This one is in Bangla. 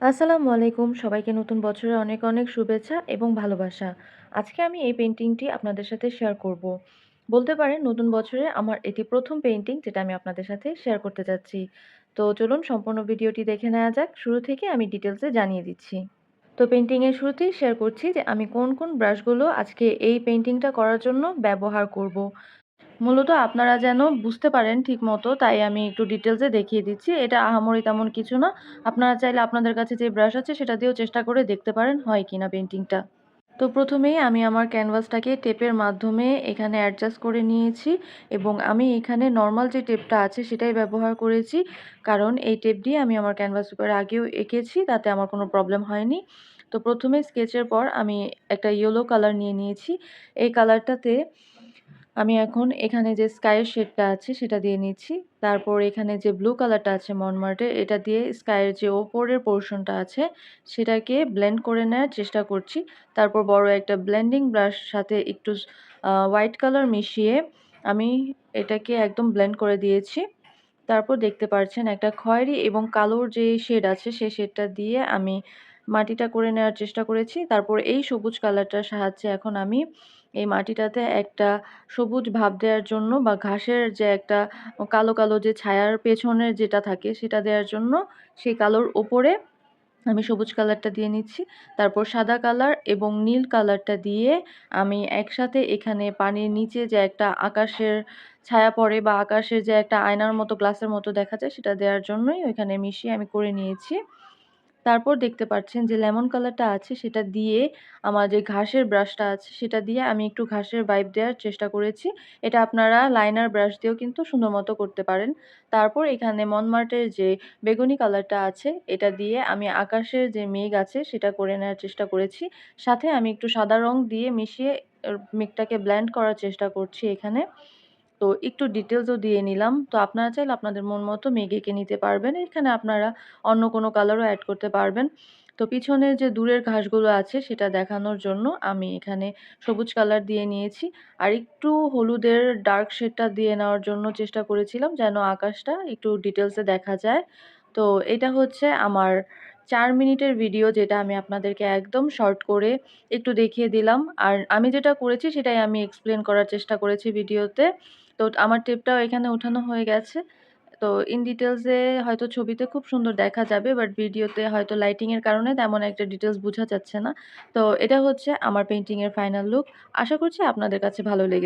আসসালামু আলাইকুম। সবাইকে নতুন বছরের অনেক অনেক শুভেচ্ছা এবং ভালোবাসা। আজকে আমি এই পেন্টিংটি আপনাদের সাথে শেয়ার করব। বলতে পারেন নতুন বছরে আমার এটি প্রথম পেন্টিং যেটা আমি আপনাদের সাথে শেয়ার করতে যাচ্ছি। তো চলুন সম্পূর্ণ ভিডিওটি দেখে নেওয়া যাক। শুরু থেকে আমি ডিটেলসে জানিয়ে দিচ্ছি। তো পেন্টিংয়ের শুরুতেই শেয়ার করছি যে আমি কোন কোন ব্রাশগুলো আজকে এই পেন্টিংটা করার জন্য ব্যবহার করব। মূলত আপনারা যেন বুঝতে পারেন ঠিকমতো, তাই আমি একটু ডিটেলসে দেখিয়ে দিচ্ছি। এটা আহামরি তেমন কিছু না। আপনারা চাইলে আপনাদের কাছে যে ব্রাশ আছে সেটা দিয়েও চেষ্টা করে দেখতে পারেন, হয় কি না পেন্টিংটা তো প্রথমেই আমি আমার ক্যানভাসটাকে টেপের মাধ্যমে এখানে অ্যাডজাস্ট করে নিয়েছি এবং আমি এখানে নর্মাল যে টেপটা আছে সেটাই ব্যবহার করেছি। কারণ এই টেপ দিয়ে আমি আমার ক্যানভাস উপরে আগেও এঁকেছি, তাতে আমার কোনো প্রবলেম হয়নি। তো প্রথমে স্কেচের পর আমি একটা ইয়েলো কালার নিয়ে নিয়েছি। এই কালারটাতে আমি এখন এখানে যে স্কাইয়ের শেডটা আছে সেটা দিয়ে নিচ্ছি। তারপর এখানে যে ব্লু কালারটা আছে মনমার্টের এটা দিয়ে স্কাইয়ের যে ওপরের পোর্শনটা আছে সেটাকে ব্লেন্ড করে নেওয়ার চেষ্টা করছি। তারপর বড় একটা ব্লেন্ডিং ব্রাশ সাথে একটু হোয়াইট কালার মিশিয়ে আমি এটাকে একদম ব্লেন্ড করে দিয়েছি। তারপর দেখতে পাচ্ছেন একটা খয়েরি এবং কালোর যে শেড আছে সেই শেডটা দিয়ে আমি মাটিটা করে নেওয়ার চেষ্টা করেছি। তারপর এই সবুজ কালারটার সাহায্যে এখন আমি এই মাটিটাতে একটা সবুজ ভাব দেওয়ার জন্য বা ঘাসের যে একটা কালো কালো যে ছায়ার পেছনের যেটা থাকে সেটা দেওয়ার জন্য সেই কালোর ওপরে আমি সবুজ কালারটা দিয়ে নিচ্ছি। তারপর সাদা কালার এবং নীল কালারটা দিয়ে আমি একসাথে এখানে পানির নিচে যে একটা আকাশের ছায়া পড়ে বা আকাশের যে একটা আয়নার মতো, গ্লাসের মতো দেখা যায় সেটা দেওয়ার জন্যই ওইখানে মিশিয়ে আমি করে নিয়েছি। তারপর দেখতে পাচ্ছেন যে লেমন কালারটা আছে সেটা দিয়ে আমার যে ঘাসের ব্রাশটা আছে সেটা দিয়ে আমি একটু ঘাসের ভাইব দেওয়ার চেষ্টা করেছি। এটা আপনারা লাইনার ব্রাশ দিয়েও কিন্তু সুন্দর মতো করতে পারেন। তারপর এখানে মনমার্টের যে বেগুনি কালারটা আছে এটা দিয়ে আমি আকাশের যে মেঘ আছে সেটা করে নেওয়ার চেষ্টা করেছি। সাথে আমি একটু সাদা রং দিয়ে মিশিয়ে মেঘটাকে ব্ল্যান্ড করার চেষ্টা করছি এখানে। তো একটু ডিটেলসও দিয়ে নিলাম। তো আপনারা চাইলে আপনাদের মন মতো মেঘ এঁকে নিতে পারবেন। এখানে আপনারা অন্য কোনো কালারও অ্যাড করতে পারবেন। তো পিছনে যে দূরের ঘাসগুলো আছে, সেটা দেখানোর জন্য আমি এখানে সবুজ কালার দিয়ে নিয়েছি। আর একটু হলুদের ডার্ক শেডটা দিয়ে নেওয়ার জন্য চেষ্টা করেছিলাম যেন আকাশটা একটু ডিটেলসে দেখা যায়। তো এটা হচ্ছে আমার চার মিনিটের ভিডিও যেটা আমি আপনাদেরকে একদম শর্ট করে একটু দেখিয়ে দিলাম। আর আমি যেটা করেছি সেটাই আমি এক্সপ্লেন করার চেষ্টা করেছি ভিডিওতে তো। আমার টেপটাও এখানে উঠানো হয়ে গেছে। তো ইন ডিটেলসে হয়তো ছবিতে খুব সুন্দর দেখা যাবে বাট ভিডিওতে হয়তো লাইটিংয়ের কারণে তেমন একটা ডিটেলস বোঝা যাচ্ছে না। তো এটা হচ্ছে আমার পেন্টিংয়ের ফাইনাল লুক আশা করছি আপনাদের কাছে ভালো লেগেছে।